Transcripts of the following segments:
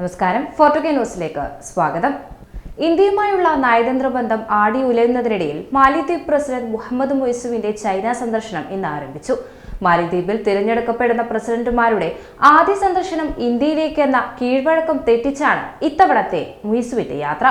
നമസ്കാരം. ഫോർട്ടുഗേ ന്യൂസിലേക്ക് സ്വാഗതം. ഇന്ത്യയുമായുള്ള നയതന്ത്ര ബന്ധം ആടി ഉലയുന്നതിനിടയിൽ മാലിദ്വീപ് പ്രസിഡന്റ് മുഹമ്മദ് മൊയ്സുവിന്റെ ചൈന സന്ദർശനം ഇന്ന് ആരംഭിച്ചു. മാലിദ്വീപിൽ തിരഞ്ഞെടുക്കപ്പെടുന്ന പ്രസിഡന്റുമാരുടെ ആദ്യ സന്ദർശനം ഇന്ത്യയിലേക്കെന്ന കീഴ്വഴക്കം തെറ്റിച്ചാണ് ഇത്തവണത്തെ മുയ്സുവിന്റെ യാത്ര.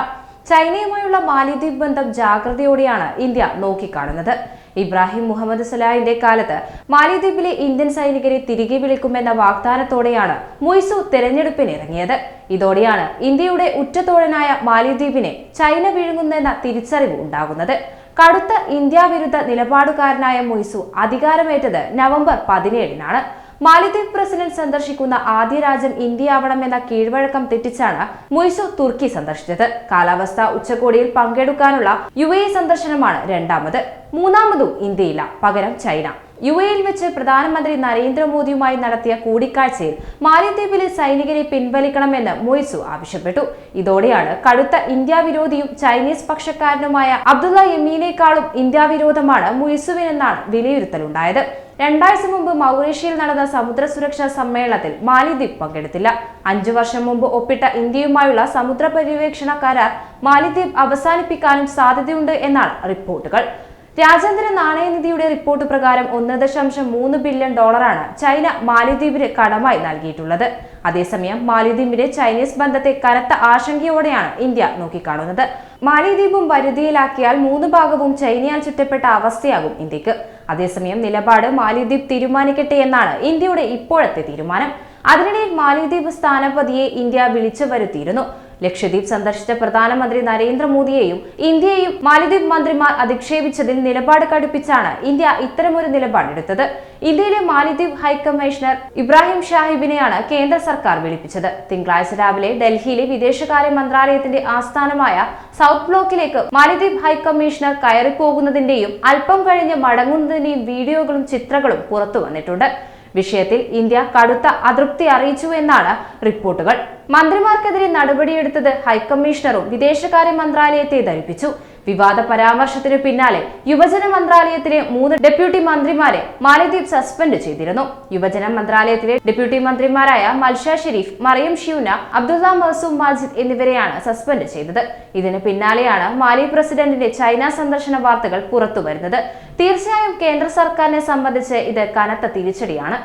ചൈനയുമായുള്ള മാലിദ്വീപ് ബന്ധം ജാഗ്രതയോടെയാണ് ഇന്ത്യ നോക്കിക്കാണുന്നത്. ഇബ്രാഹിം മുഹമ്മദ് സലാഹിന്റെ കാലത്ത് മാലിദ്വീപിലെ ഇന്ത്യൻ സൈനികരെ തിരികെ വിളിക്കുമെന്ന വാഗ്ദാനത്തോടെയാണ് മൊയ്സു തെരഞ്ഞെടുപ്പിനിറങ്ങിയത് ഇതോടെയാണ് ഇന്ത്യയുടെ ഉറ്റത്തോഴനായ മാലിദ്വീപിനെ ചൈന വിഴുങ്ങുന്നെന്ന തിരിച്ചറിവ് ഉണ്ടാകുന്നത്. കടുത്ത ഇന്ത്യ വിരുദ്ധ നിലപാടുകാരനായ മൊയ്സു അധികാരമേറ്റത് നവംബർ പതിനേഴിനാണ്. മാലിദ്വീപ് പ്രസിഡന്റ് സന്ദർശിക്കുന്ന ആദ്യ രാജ്യം ഇന്ത്യയാവണമെന്ന കീഴ്വഴക്കം തെറ്റിച്ചാണ് മുയ്സു തുർക്കി സന്ദർശിച്ചത്. കാലാവസ്ഥ ഉച്ചകോടിയിൽ പങ്കെടുക്കാനുള്ള യു സന്ദർശനമാണ് രണ്ടാമത്. മൂന്നാമതും ഇന്ത്യയില്ല പകരം ചൈന. യു എയിൽ വെച്ച് പ്രധാനമന്ത്രി നരേന്ദ്രമോദിയുമായി നടത്തിയ കൂടിക്കാഴ്ചയിൽ മാലിദ്വീപിലെ സൈനികരെ പിൻവലിക്കണമെന്ന് മൊയ്സു ആവശ്യപ്പെട്ടു. ഇതോടെയാണ് കടുത്ത ഇന്ത്യ വിരോധിയും ചൈനീസ് പക്ഷക്കാരനുമായ അബ്ദുള്ള യമീനേക്കാളും ഇന്ത്യ വിരോധമാണ് മൊയ്സുവിനെന്നാണ് വിലയിരുത്തലുണ്ടായത്. രണ്ടാഴ്ച മുമ്പ് മൗറീഷ്യയിൽ നടന്ന സമുദ്ര സുരക്ഷാ സമ്മേളനത്തിൽ മാലിദ്വീപ് പങ്കെടുത്തില്ല. അഞ്ചു വർഷം മുമ്പ് ഒപ്പിട്ട ഇന്ത്യയുമായുള്ള സമുദ്ര പര്യവേക്ഷണ കരാർ മാലിദ്വീപ് അവസാനിപ്പിക്കാനും സാധ്യതയുണ്ട് എന്നാണ് റിപ്പോർട്ടുകൾ. രാജ്യാന്തര നാണയനിധിയുടെ റിപ്പോർട്ട് പ്രകാരം ഒന്ന് ദശാംശം മൂന്ന് ബില്യൺ ഡോളറാണ് ചൈന മാലിദ്വീപിന് കടമായി നൽകിയിട്ടുള്ളത്. അതേസമയം മാലിദ്വീപിന്റെ ചൈനീസ് ബന്ധത്തെ കനത്ത ആശങ്കയോടെയാണ് ഇന്ത്യ നോക്കിക്കാണുന്നത്. മാലിദ്വീപും വരുതിയിലാക്കിയാൽ മൂന്ന് ഭാഗവും ചൈനയാൽ ചുറ്റപ്പെട്ട അവസ്ഥയാകും ഇന്ത്യയ്ക്ക്. അതേസമയം നിലപാട് മാലിദ്വീപ് തീരുമാനിക്കട്ടെ എന്നാണ് ഇന്ത്യയുടെ ഇപ്പോഴത്തെ തീരുമാനം. അതിനിടയിൽ മാലിദ്വീപ് സ്ഥാനപതിയെ ഇന്ത്യ വിളിച്ചു വരുത്തിയിരുന്നു. ലക്ഷദ്വീപ് സന്ദർശിച്ച പ്രധാനമന്ത്രി നരേന്ദ്രമോദിയെയും ഇന്ത്യയെയും മാലിദ്വീപ് മന്ത്രിമാർ അധിക്ഷേപിച്ചതിൽ നിലപാട് കടുപ്പിച്ചാണ് ഇന്ത്യ ഇത്തരമൊരു നിലപാടെടുത്തത്. ഇന്ത്യയിലെ മാലിദ്വീപ് ഹൈക്കമ്മീഷണർ ഇബ്രാഹിം ഷാഹിബിനെയാണ് കേന്ദ്ര സർക്കാർ വിളിപ്പിച്ചത്. തിങ്കളാഴ്ച രാവിലെ ഡൽഹിയിലെ വിദേശകാര്യ മന്ത്രാലയത്തിന്റെ ആസ്ഥാനമായ സൗത്ത് ബ്ലോക്കിലേക്ക് മാലിദ്വീപ് ഹൈക്കമ്മീഷണർ കയറിപ്പോകുന്നതിന്റെയും അല്പം കഴിഞ്ഞ് മടങ്ങുന്നതിന്റെയും വീഡിയോകളും ചിത്രങ്ങളും പുറത്തു വന്നിട്ടുണ്ട് വിഷയത്തിൽ ഇന്ത്യ കടുത്ത അതൃപ്തി അറിയിച്ചു എന്നാണ് റിപ്പോർട്ടുകൾ. മന്ത്രിമാർക്കെതിരെ നടപടിയെടുത്തത് ഹൈക്കമ്മീഷണറും വിദേശകാര്യ മന്ത്രാലയത്തെ ധരിപ്പിച്ചു. വിവാദ പരാമർശത്തിന് പിന്നാലെ യുവജന മന്ത്രാലയത്തിലെ മൂന്ന് ഡെപ്യൂട്ടി മന്ത്രിമാരെ മാലദ്വീപ് സസ്പെൻഡ് ചെയ്തിരുന്നു. യുവജന മന്ത്രാലയത്തിലെ ഡെപ്യൂട്ടി മന്ത്രിമാരായ മൽഷ ഷെരീഫ് മറിയം ഷ്യൂന അബ്ദുള്ള മസൂം മാജിദ് എന്നിവരെയാണ് സസ്പെൻഡ് ചെയ്തത്. ഇതിന് പിന്നാലെയാണ് മാലി പ്രസിഡന്റിന്റെ ചൈന സന്ദർശന വാർത്തകൾ പുറത്തുവരുന്നത്. തീർച്ചയായും കേന്ദ്ര സർക്കാരിനെ സംബന്ധിച്ച് ഇത് കനത്ത തിരിച്ചടിയാണ്.